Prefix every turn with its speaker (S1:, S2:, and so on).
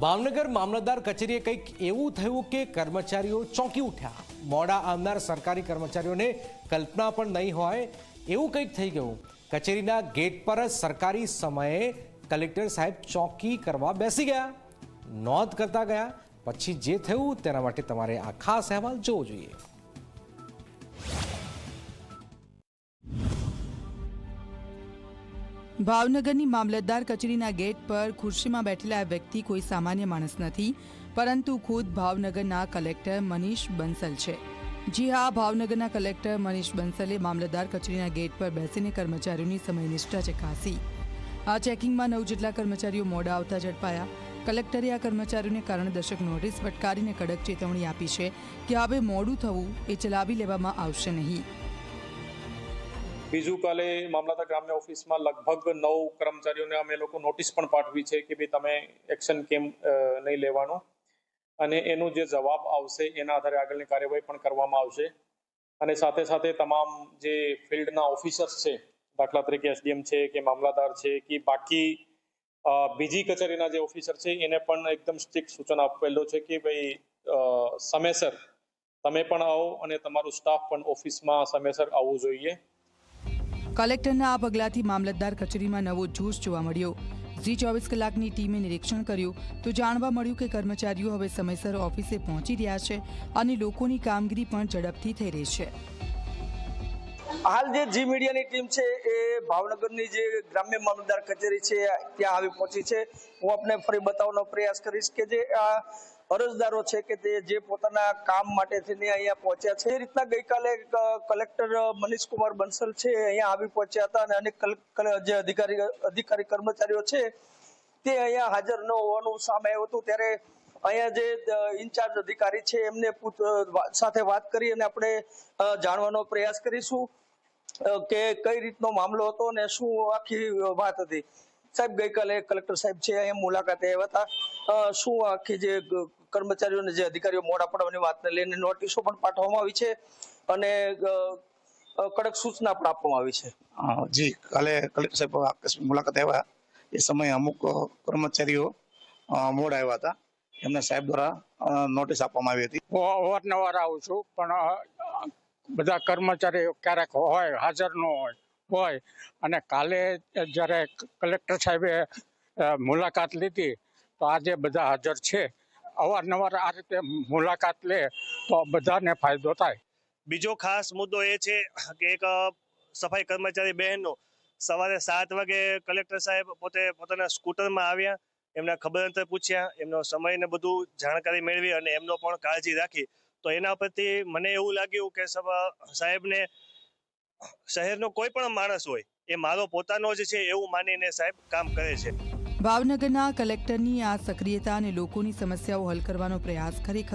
S1: ભાવનગર મામલતદાર કચેરીએ કંઈક એવું થયું કે કર્મચારીઓ ચોંકી ઉઠ્યા. મોડા આવનાર સરકારી કર્મચારીઓને કલ્પના પણ નહીં હોય. એવું કંઈક થઈ ગયું. કચેરીના ગેટ પર જ સરકારી સમયે કલેક્ટર સાહેબ ચોંકી કરવા બેસી ગયા. નોંધ કરતા ગયા. પછી જે થયું તેના માટે તમારે આ ખાસ અહેવાલ જોવો જોઈએ.
S2: ભાવનગરની મામલતદાર કચેરીના ગેટ પર ખુરશીમાં બેઠેલા આ વ્યક્તિ કોઈ સામાન્ય માણસ નથી, પરંતુ ખુદ ભાવનગરના કલેક્ટર મનીષ બંસલ છે. જી હા, ભાવનગરના કલેક્ટર મનીષ બંસલે મામલતદાર કચેરીના ગેટ પર બેસીને કર્મચારીઓની સમયનિષ્ઠા ચકાસી. આ ચેકિંગમાં નવ જેટલા કર્મચારીઓ મોડા આવતા ઝડપાયા. કલેક્ટરે આ કર્મચારીઓને કારણદર્શક નોટિસ ફટકારીને કડક ચેતવણી આપી છે કે હવે મોડું થવું એ ચલાવી લેવામાં આવશે નહીં.
S3: બીજું કાલે મામલતદાર ગ્રામ્ય ઓફિસમાં લગભગ નવ કર્મચારીઓને અમે લોકો નોટિસ પણ પાઠવી છે કે ભાઈ તમે એક્શન કેમ નહીં લેવાનું. અને એનો જે જવાબ આવશે એના આધારે આગળની કાર્યવાહી પણ કરવામાં આવશે. અને સાથે સાથે તમામ જે ફિલ્ડના ઓફિસર્સ છે, દાખલા તરીકે એસડીએમ છે કે મામલતદાર છે કે બાકી બીજી કચેરીના જે ઓફિસર છે એને પણ એકદમ સ્ટ્રિક્ટ સૂચન આપેલો છે કે ભાઈ સમયસર તમે પણ આવો અને તમારું સ્ટાફ પણ ઓફિસમાં સમયસર આવવું જોઈએ.
S2: કલેક્ટરના આ પગલાંથી મામલતદાર કચેરીમાં નવો જોશ જોવા મળ્યો. ઝી ચોવીસ કલાકની ટીમે નિરીક્ષણ કર્યું તો જાણવા મળ્યું કે કર્મચારીઓ હવે સમયસર ઓફિસે પહોંચી રહ્યા છે અને લોકોની કામગીરી પણ ઝડપથી થઈ રહી છે.
S4: હાલ જે જી મીડિયાની ટીમ છે એ ભાવનગરની જે ગ્રામ્ય મામલતદાર કચેરી છે, ત્યાં આવી પહોંચી છે. હું આપને ફરી બતાવવાનો પ્રયાસ કરીશ કે જે આ અરજદારો છે કે તે જે પોતાના કામ માટે થઈને અહીંયા પહોંચ્યા છે, એ રીતના ગઈકાલે કલેક્ટર મનીષ કુમાર બંસલ છે, અહીંયા આવી પહોંચ્યા હતા અને અનેક જે અધિકારી અધિકારી કર્મચારીઓ છે, તે અહીંયા હાજર ન હોવાનું સામે આવ્યું હતું. ત્યારે અહીંયા જે ઇન્ચાર્જ અધિકારી છે, એમને સાથે વાત કરી અને આપણે જાણવાનો પ્રયાસ કરીશું. કે કઈ રીતનો મામલો હતો અને શું આખી વાત હતી? સાહેબ ગઈકાલે કલેક્ટર સાહેબ છે એમ મુલાકાતે આવ્યા હતા. શું આખી જે કર્મચારીઓને જે અધિકારીઓ મોડા પડવાની વાતને લઈને નોટિસો પણ પાઠવવામાં આવી છે? અને કડક સૂચના પણ આપવામાં આવી છે.
S5: જી કાલે કલેક્ટર સાહેબ આકસ્મિક મુલાકાત આવ્યા. એ સમયે અમુક કર્મચારીઓ મોડા આવ્યા હતા. એમને સાહેબ દ્વારા નોટિસ આપવામાં આવી હતી.
S6: અવારનવાર આવું છું પણ બધા કર્મચારીઓ ક્યારેક હોય, હાજર ન હોય હોય. અને કાલે જ્યારે કલેક્ટર સાહેબે મુલાકાત લીધી, તો આજે બધા હાજર છે. અવારનવાર આ રીતે મુલાકાત લે, તો બધાને ફાયદો થાય.
S7: બીજો ખાસ મુદ્દો એ છે કે એક સફાઈ કર્મચારી બહેનનો સવારે સાત વાગે કલેક્ટર સાહેબ પોતે પોતાના સ્કૂટરમાં આવ્યા, એમના ખબર અંતર પૂછ્યા, એમનો સમય ને બધું જાણકારી મેળવી અને એમનો પણ કાળજી રાખી. તો એના પરથી મને એવું લાગ્યું કે સાહેબને શહેરનો કોઈ પણ માણસ હોય, એ મારો પોતાનો જ છે એવું માનીને સાહેબ કામ કરે છે.
S2: ભાવનગરના કલેક્ટરની આ સક્રિયતા અને લોકોની સમસ્યાઓ હલ કરવાનો પ્રયાસ ખરેખર